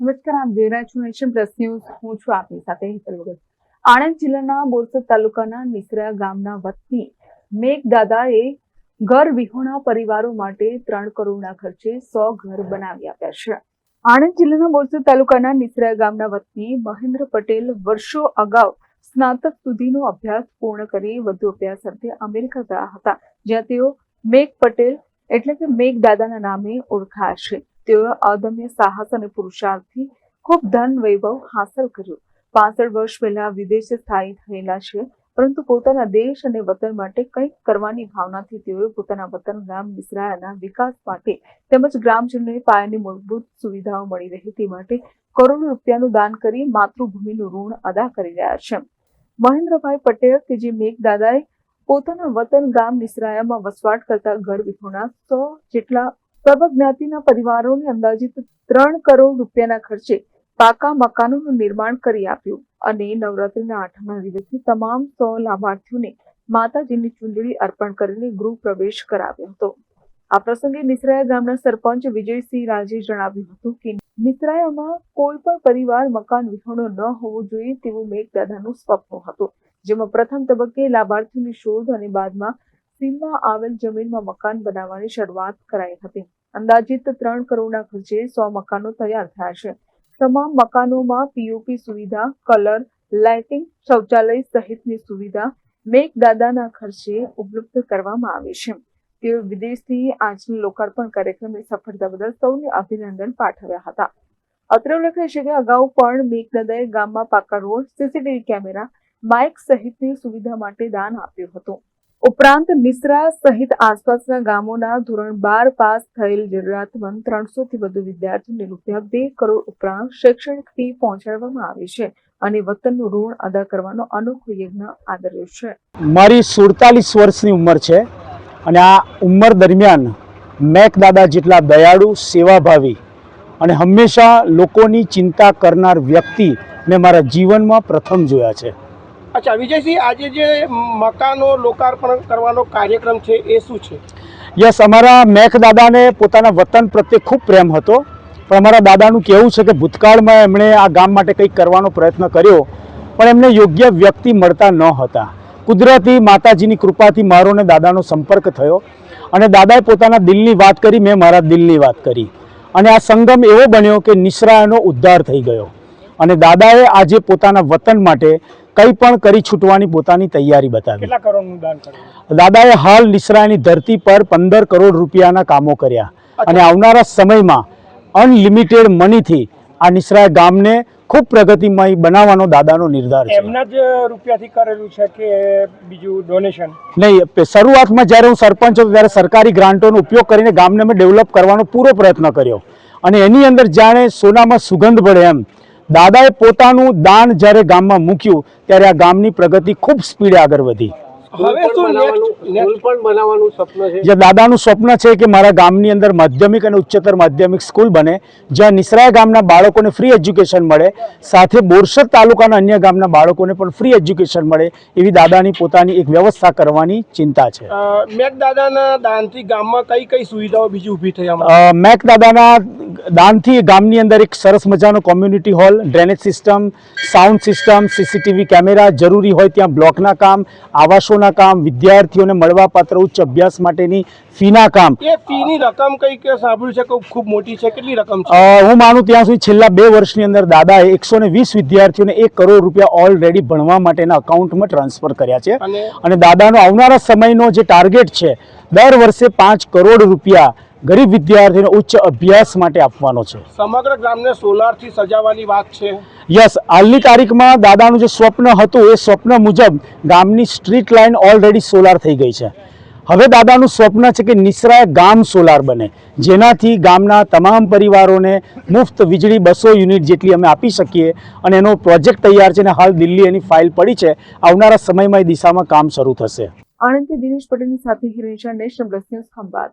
નમસ્કાર, આપ જોઈ રહ્યા છો નેશન પ્લસ ન્યૂઝ. હું છું આપની સાથે હેતલ વગર. આણંદ જિલ્લાના બોરસદ તાલુકાના નિસરા ગામના વતની મેઘદાદાએ ઘર વિહોણા પરિવારો માટે ત્રણ કરોડના ખર્ચે સો ઘર બનાવી આપ્યા છે. આણંદ જિલ્લાના બોરસદ તાલુકાના નિસરા ગામના વતની મહેન્દ્ર પટેલ વર્ષો અગાઉ સ્નાતક સુધીનો અભ્યાસ પૂર્ણ કરી વધુ અભ્યાસ અર્થે અમેરિકા ગયા હતા, જ્યાં તેઓ મેઘ પટેલ એટલે કે મેઘ દાદાના નામે ઓળખાશે તેઓએ અદમ્ય સાહસ અને પુરુષાર્થથી ખૂબ ધન, વૈભવ હાંસલ કર્યું. પાસઠ વર્ષ પહેલા વિદેશ સ્થાયી થયેલા છે, પરંતુ પોતાના દેશ અને વતન માટે કંઈક કરવાની ભાવનાથી તેઓએ પોતાના વતન ગામ મિશ્રાયાના વિકાસ માટે તેમજ ગ્રામજનોને પાયાની મૂળભૂત સુવિધાઓ મળી રહે તે માટે કરોડો રૂપિયાનું દાન કરી માતૃભૂમિનું ઋણ અદા કરી રહ્યા છે. મહેન્દ્રભાઈ પટેલ કે જે મેઘદાદાએ પોતાના વતન ગામ નિસરાયામાં વસવાટ કરતા ઘર વિહોણા સો જેટલા સર્વજ્ઞાતિના પરિવારોને અંદાજિત ત્રણ કરોડ રૂપિયાના ખર્ચે પાકા મકાનોનું નિર્માણ કરી આપ્યું અને નવરાત્રીના આઠમા દિવસે તમામ સો લાભાર્થીઓને માતાજીની ચુંદડી અર્પણ કરીને ગૃહ પ્રવેશ કરાવ્યો હતો. આ પ્રસંગે નિસરાયા ગામના સરપંચ વિજયસિંહ રાજે જણાવ્યું હતું કે, નિસરાયામાં કોઈ પણ પરિવાર મકાન વિહોણો ન હોવો જોઈએ તેવું મેઘદાદાનું સ્વપ્ન હતું, જેમાં પ્રથમ તબક્કે લાભાર્થીઓની શોધ અને બાદમાં સીમમાં આવેલ જમીનમાં મકાન બનાવવાની શરૂઆત કરાઈ હતી. અંદાજિત ત્રણ કરોડના ખર્ચે સો મકાનો તૈયાર થયા છે. તમામ મકાનોમાં પીઓપી સુવિધા, કલર, લાઇટિંગ, શૌચાલય સહિતની સુવિધા મેઘદાદાના ખર્ચે ઉપલબ્ધ કરવામાં આવી છે. તેઓ વિદેશથી આજના લોકાર્પણ કાર્યક્રમની સફળતા બદલ સૌને અભિનંદન પાઠવ્યા હતા. અત્રે ઉલ્લેખનીય છે કે અગાઉ પણ મેઘદાદાએ ગામમાં પાકા રોડ, સીસીટીવી કેમેરા, માઇક સહિતની સુવિધા માટે દાન આપ્યું હતું. ઉપરાંત નિસરા સહિત આસપાસના ગામોના ધોરણ બાર પાસ થયેલ જરૂરિયાતમંદ ત્રણસો થી વધુ વિદ્યાર્થીઓને રૂપિયા બે કરોડ ઉપરાંત શૈક્ષણિક ફી પહોંચાડવામાં આવી છે અને વતનનું ઋણ અદા કરવાનો અનોખો યજ્ઞ આદર્યો છે. મારી સુડતાલીસ વર્ષની ઉંમર છે અને આ ઉંમર દરમિયાન મેક દાદા જેટલા દયાળુ, સેવાભાવી અને હંમેશા લોકોની ચિંતા કરનાર વ્યક્તિ મેં મારા જીવનમાં પ્રથમ જોયા છે. અચ્છા, વિજયસિંહ, આજે જે મકાનો લોકાર્પણ કરવાનો કાર્યક્રમ છે, એ શું છે? યસ, અમારા મેઘ દાદાને પોતાના વતન પ્રત્યે ખૂબ પ્રેમ હતો. પણ અમારા દાદાનું કહેવું છે કે ભૂતકાળમાં એમણે આ ગામ માટે કંઈક કરવાનો પ્રયત્ન કર્યો, પણ એમને યોગ્ય વ્યક્તિ મળતા ન હતા. કુદરતી માતાજીની કૃપાથી મારો ને દાદાનો સંપર્ક થયો અને દાદાએ પોતાના દિલની વાત કરી, મેં મારા દિલની વાત કરી. અને આ સંગમ એવો બન્યો કે નિસરાયનો ઉદ્ધાર થઈ ગયો. અને દાદાએ આજે પોતાના વતન માટે કંઈ પણ કરી છૂટવાની પોતાની તૈયારી બતાવી. દાદાએ હાલ નિસરાની ધરતી પર પંદર કરોડ રૂપિયાના કામો કર્યા. અને આવનારા સમયમાં અનલિમિટેડ મનીથી આ નિસરાય ગામને ખૂબ પ્રગતિમય બનાવવાનો દાદાનો નિર્ધાર છે. એમના જ રૂપિયાથી કરેલું છે કે બીજું ડોનેશન? નહીં શરૂઆતમાં જ્યારે હું સરપંચ હતો ત્યારે સરકારી ગ્રાન્ટોનો ઉપયોગ કરીને ગામને મેં ડેવલપ કરવાનો પૂરો પ્રયત્ન કર્યો. અને એની અંદર જાણે સોનામાં સુગંધ પડે એમ. દાદાએ પોતાનું દાન જ્યારે ગામમાં મૂક્યું ત્યારે આ ગામની પ્રગતિ ખૂબ સ્પીડે આગળ વધી. હવે શું next- next- સ્કૂલ પણ બનાવવાનું સપનું છે. જે દાદાનું સ્વપ્ન છે કે મારા ગામની અંદર માધ્યમિક અને ઉચ્ચતર માધ્યમિક સ્કૂલ બને જ્યાં નિસરાય ગામના બાળકોને ફ્રી એજ્યુકેશન મળે સાથે બોરસદ તાલુકાના અન્ય ગામના બાળકોને પણ ફ્રી એજ્યુકેશન મળે એવી દાદાની પોતાની એક વ્યવસ્થા કરવાની ચિંતા છે. મેક દાદાના દાનથી ગામમાં કઈ કઈ સુવિધાઓ બીજી ઊભી થઈ મેક દાદાના દાનથી ગામની અંદર એક સરસ મજાનો community hall drainage system sound system CCTV camera જરૂરી હોય ત્યાં બ્લોકના કામ આવાસોના કામ વિદ્યાર્થીઓને મળવાપાત્ર ઉચ્ચ અભ્યાસ માટેની ફીના કામ. એ ફીની રકમ કંઈક સાંભળ્યું છે? કે ખૂબ મોટી છે? કેટલી રકમ છે? હું માનું ત્યાં સુધી છેલ્લા બે વર્ષની અંદર દાદાએ એકસો ને વીસ વિદ્યાર્થીઓને એક કરોડ રૂપિયા ઓલરેડી ભણવા માટેના અકાઉન્ટમાં ટ્રાન્સફર કર્યા છે. અને? અને દાદાનો આવનારા સમયનો જે ટાર્ગેટ છે દર વર્ષે પાંચ કરોડ રૂપિયા ગરીબ વિદ્યાર્થીને ઉચ્ચ અભ્યાસ માટે આપવાનો છે. સમગ્ર ગ્રામને સોલારથી સજાવવાની વાત છે? યસ હાલની તારીખમાં દાદાનું જે સ્વપ્ન હતું એ સ્વપ્ન મુજબ ગામની સ્ટ્રીટ લાઇન ઓલરેડી સોલાર થઈ ગઈ છે. હવે દાદાનું સ્વપ્ન છે કે નિસરાય ગામ સોલાર બને જેનાથી ગામના તમામ પરિવારોને મુફ્ત વીજળી બસો યુનિટ જેટલી અમે આપી શકીએ અને એનો પ્રોજેક્ટ તૈયાર છે અને હાલ દિલ્હી એની ફાઇલ પડી છે. આવનારા સમયમાં એ દિશામાં કામ શરૂ થશે. આણંદથી દિનેશ પટેલની સાથે હિરેશા નેશન પ્લસ ન્યૂઝ ખંભાત.